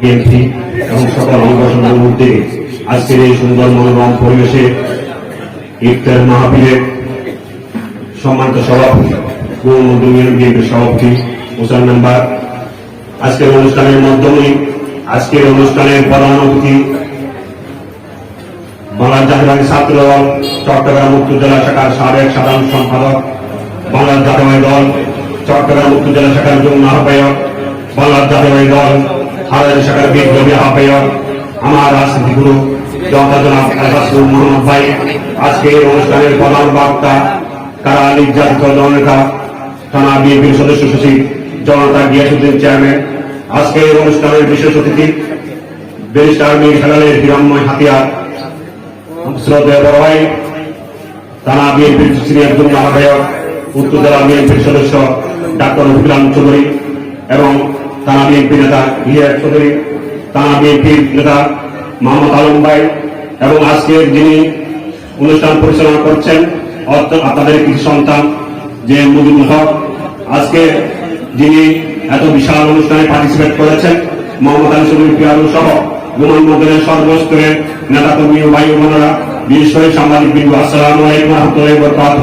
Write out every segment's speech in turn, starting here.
BNP এবং সকল অঙ্গসংগঠনের মধ্যে আজকের এই সুন্দর মনোরম পরিবেশে ইফতার মাহফিলের সম্মানিত সভাপতি পূর্ণ ইউনিয়ন বিএনপির সভাপতি মুসান মেম্বার। আজকের অনুষ্ঠানের মাধ্যমে, আজকের অনুষ্ঠানের প্রধান অতিথি বাংলার জাতীয়বাদী ছাত্র দল চট্টগ্রাম উত্তর জেলা শাখার সাবেক সাধারণ সম্পাদক, বাংলার জাতীয়বাদী দল, চট্টগ্রাম উত্তর জেলা শাখার যুগ্ম আহ্বায়ক, বাংলার জাতীয়বাদী দল হাজারি শাখার বিপ্লবী আহ্বায়ক আমার রাজনীতি গুরু, জনতা জনাব মোহাম্মদ ভাই। আজকে এই অনুষ্ঠানের প্রধান বক্তা কারা নির্যাতিত জননেতা থানা বিএনপির সদস্য সচিব জনতা গিয়াসুদ্দিন চেয়ারম্যান। আজকে এই অনুষ্ঠানের বিশেষ অতিথি ব্যারিস্টার মীর হেলালের হাতিয়ার ভাই, থানা বিএনপির সিনিয়র যুগ্ম আহ্বায়ক, উত্তর জেলা বিএনপির সদস্য ডাক্তার রফিকুল চৌধুরী এবং থানা বিএনপি নেতা ইলিয়াস চৌধুরী থানা বিএনপির নেতা মোহাম্মদ আলম ভাই এবং আজকের যিনি অনুষ্ঠান পরিচালনা করছেন আপনাদের কিছু সন্তান যে মুজিবুল হক আজকে যিনি এত বিশাল অনুষ্ঠানে পার্টিসিপেট করেছেন, মোহাম্মদ চৌধুরী, পিয়ারু সহ বিমানবন্দরের সর্বস্তরের নেতাকর্মী ও ভাই বোনেরা, বিশেষ করে সাংবাদিক বিন্দু, আসসালাম আলাইকুম রহমতুল্লাহ বরকাত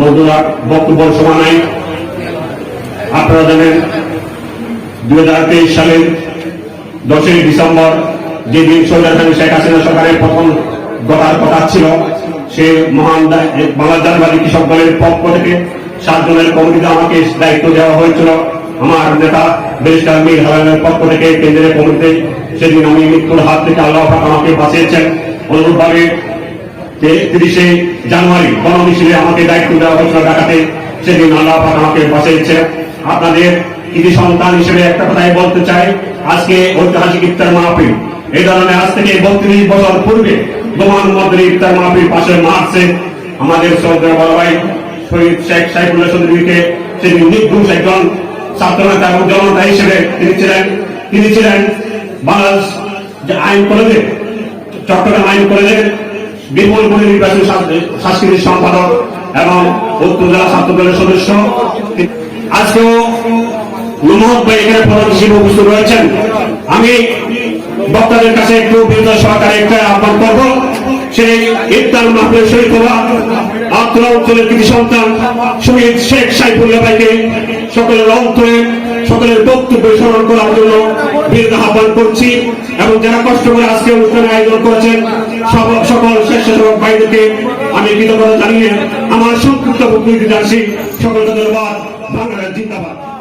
বন্ধুরা, বক্তব্য সময় নাই। আপনারা জানেন দুই হাজার তেইশ সালের দশই ডিসেম্বর যেদিন সৈরাখানী শেখ হাসিনা সরকারের প্রথম গড়ার কথা ছিল, সে মহান বাংলা জাতীয়বাদী কৃষক দলের পক্ষ থেকে সাতজনের কমিটিতে আমাকে দায়িত্ব দেওয়া হয়েছিল। আমার নেতা ব্যারিস্টার মীর হারানের পক্ষ থেকে কেন্দ্রের কমিটিতে সেদিন আমি মৃত্যুর হাত থেকে আল্লাহ আমাকে বাঁচিয়েছেন। অনুরূপভাবে তিরিশে জানুয়ারি গণমিছিলে আমাকে দায়িত্ব দেওয়া হয়েছিল ঢাকাতে, সেদিন আল্লাহ আমাকে বাঁচিয়েছে। আপনাদের কৃতি সন্তান হিসেবে একটা কথাই বলতে চাই। আজকে ঐতিহাসিক ইফতার মাহফিল। এই ধরনের আজ থেকে বত্রিশ বছর পূর্বে গোমান মন্দির ইফতার মাহফিল পাশে মার্চে আমাদের সৌদের বড় ভাই শহীদ শেখ সাইফুল্লাহ চৌধুরীকে সেদিন নির্ঘুষ একজন ছাত্রনেতা এবং জনতা হিসেবে তিনি ছিলেন। তিনি ছিলেন বাংলাদেশ যে আইন কলেজে চট্টগ্রাম আইন কলেজের বিপুল করে নির্বাচনী সাংস্কৃতিক সম্পাদক এবং উত্তর জেলা ছাত্র দলের সদস্য। আজকেও আহ্বান করছি এবং যারা কষ্ট করে আজকে অনুষ্ঠানের আয়োজন করেছেন সকল স্বেচ্ছাসেবক ভাইদেরকে আমি কৃতজ্ঞতা জানিয়ে আমার সংক্ষিপ্ত বক্তব্য জানছি সকলকে ধন্যবাদ। বাংলাদেশ জিন্দাবাদ।